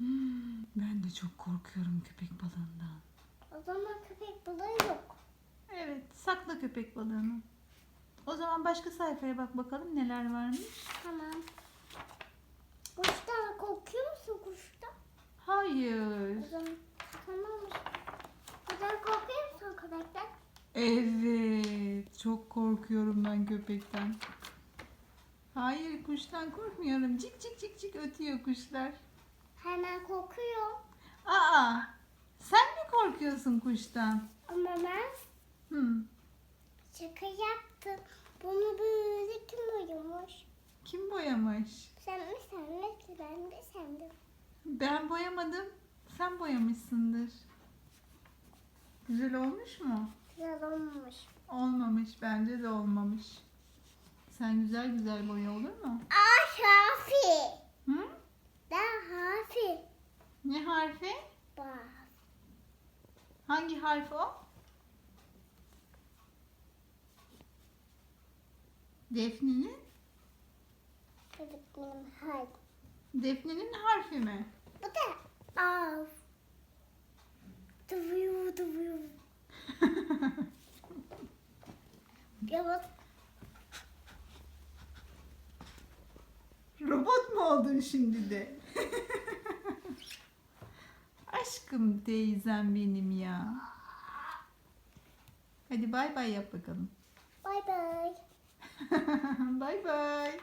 de çok korkuyorum köpek balığından. O zaman köpek balığı yok. Evet, sakla köpek balığını. O zaman başka sayfaya bak bakalım neler varmış. Tamam. Kuştan korkuyor musun kuştan? Hayır. O zaman tamam. Kuştan korkuyor musun köpekten? Evet, çok korkuyorum ben köpekten. Hayır, kuştan korkmuyorum. Cik cik cik cik ötüyor kuşlar. Hemen korkuyor. Aa, sen mi korkuyorsun kuştan? Ama ben Hmm. şaka yaptım. Bunu böyle kim uyumuş? Kim boyamış? Sen mi sen mi ben mi sen mi? Ben boyamadım. Sen boyamışsındır. Güzel olmuş mu? Güzel olmuş. Olmamış. Bence de olmamış. Sen güzel güzel boya olur mu? Aa harfi. Hı? Da harfi. Ne harfi? Bak. Hangi harf o? Defne'nin? Benim harfi. Defne'nin harfi mi? Bu da av. Dıvıyor. Ya bak Robot mu oldun şimdi de? Aşkım teyzem benim ya. Hadi bay bay yap bakalım. bay bay. bay bay.